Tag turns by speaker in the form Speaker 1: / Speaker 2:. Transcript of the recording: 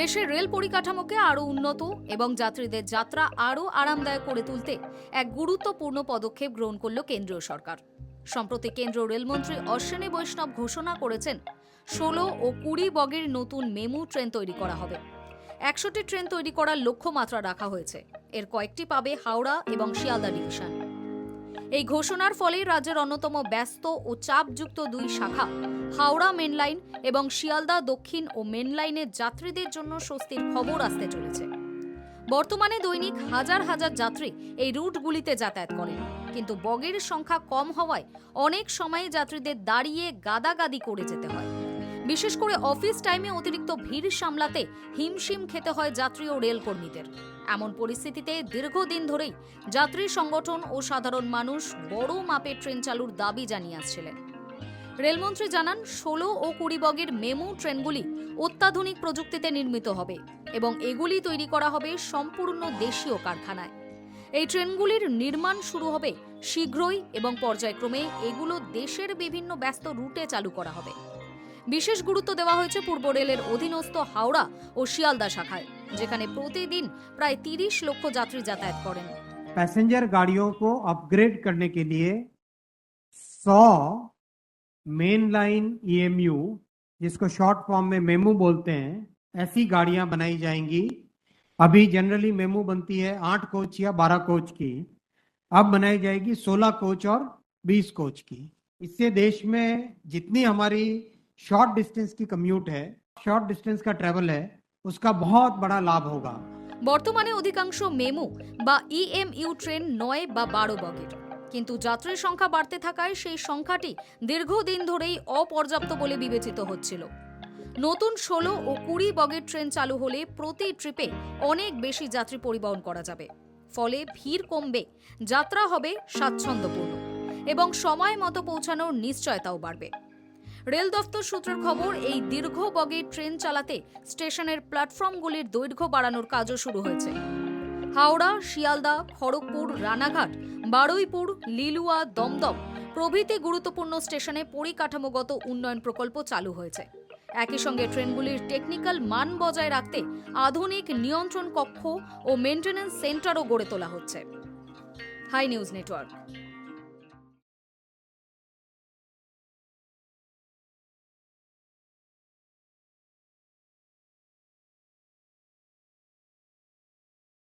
Speaker 1: দেশের রেল পরিকাঠামোকে আরও উন্নত এবং যাত্রীদের যাত্রা আরও আরামদায়ক করে তুলতে এক গুরুত্বপূর্ণ পদক্ষেপ গ্রহণ করল কেন্দ্রীয় সরকার। সম্প্রতি কেন্দ্রীয় রেলমন্ত্রী অশ্বিনী বৈষ্ণব ঘোষণা করেছেন, ষোলো ও কুড়ি বগের নতুন মেমু ট্রেন তৈরি করা হবে। একশোটি ট্রেন তৈরি করার লক্ষ্যমাত্রা রাখা হয়েছে। এর কয়েকটি পাবে হাওড়া এবং শিয়ালদা ডিভিশন। এই ঘোষণার ফলে রাজ্যের অন্যতম ব্যস্ত ও চাপযুক্ত দুই শাখা, হাওড়া মেনলাইন এবং শিয়ালদা দক্ষিণ ও মেনলাইনের যাত্রীদের জন্য স্বস্তির খবর আসতে চলেছে। বর্তমানে দৈনিক হাজার হাজার যাত্রী এই রুটগুলিতে যাতায়াত করেন, কিন্তু বগের সংখ্যা কম হওয়ায় অনেক সময় যাত্রীদের দাঁড়িয়ে গাদাগাদি করে যেতে হয়। বিশেষ করে অফিস টাইমে অতিরিক্ত ভিড় সামলাতে হিমশিম খেতে হয় যাত্রী ও রেল কর্মীদের এমন পরিস্থিতিতে দীর্ঘদিন ধরেই যাত্রী সংগঠন ও সাধারণ মানুষ বড় মাপের ট্রেন চালুর দাবি জানিয়ে আসছিলেন। রেলমন্ত্রী জানান, ষোলো ও কুড়ি বগের মেমো ট্রেনগুলি অত্যাধুনিক প্রযুক্তিতে নির্মিত হবে এবং এগুলি তৈরি করা হবে সম্পূর্ণ দেশীয় কারখানায়। এই ট্রেনগুলির নির্মাণ শুরু হবে শীঘ্রই এবং পর্যায়ক্রমে এগুলো দেশের বিভিন্ন ব্যস্ত রুটে চালু করা হবে। বিশেষ গুরুত্ব দেওয়া হয়েছে পূর্ব রেলের অধীনস্থ হাওড়া ও শিয়ালদা শাখায় যেখানে প্রতিদিন প্রায় তিরিশ লক্ষ যাত্রী যাতায়াত করেন
Speaker 2: पैसेंजर गाड़ियों को अपग्रेड करने के लिए 100 मेन लाइन ईएमयू जिसको शॉर्ट फॉर्म में मेमू बोलते हैं ऐसी गाड़ियां बनाई जाएंगी अभी जनरली मेमू बनती है आठ कोच या बारह कोच की अब बनाई जाएगी सोलह कोच और बीस कोच की इससे देश में जितनी हमारी शॉर्ट डिस्टेंस की कम्यूट है शॉर्ट डिस्टेंस का ट्रेवल है उसका बहुत बड़ा लाभ होगा
Speaker 1: বর্তমানে অধিকাংশ মেমু বা ইএমইউ ট্রেন নয় বা বারো বগের কিন্তু যাত্রীর সংখ্যা বাড়তে থাকায় সেই সংখ্যাটি দীর্ঘদিন ধরেই অপর্যাপ্ত বলে বিবেচিত হচ্ছিল নতুন ষোলো ও কুড়ি বগের ট্রেন চালু হলে প্রতি ট্রিপে অনেক বেশি যাত্রী পরিবহন করা যাবে ফলে ভিড় কমবে যাত্রা হবে স্বাচ্ছন্দ্যপূর্ণ এবং সময় মতো পৌঁছানোর নিশ্চয়তাও বাড়বে রেল দফতর সূত্রের খবর, এই দীর্ঘ বগের ট্রেন চালাতে স্টেশনের প্ল্যাটফর্মগুলির দৈর্ঘ্য বাড়ানোর কাজও শুরু হয়েছে। হাওড়া, শিয়ালদা, খড়গপুর, রানাঘাট, বারুইপুর, লিলুয়া, দমদম প্রভৃতি গুরুত্বপূর্ণ স্টেশনে পরিকাঠামোগত উন্নয়ন প্রকল্প চালু হয়েছে। একই সঙ্গে ট্রেনগুলির টেকনিক্যাল মান বজায় রাখতে আধুনিক নিয়ন্ত্রণ কক্ষ ও মেনটেন্যান্স সেন্টারও গড়ে তোলা হচ্ছে। Hi news network.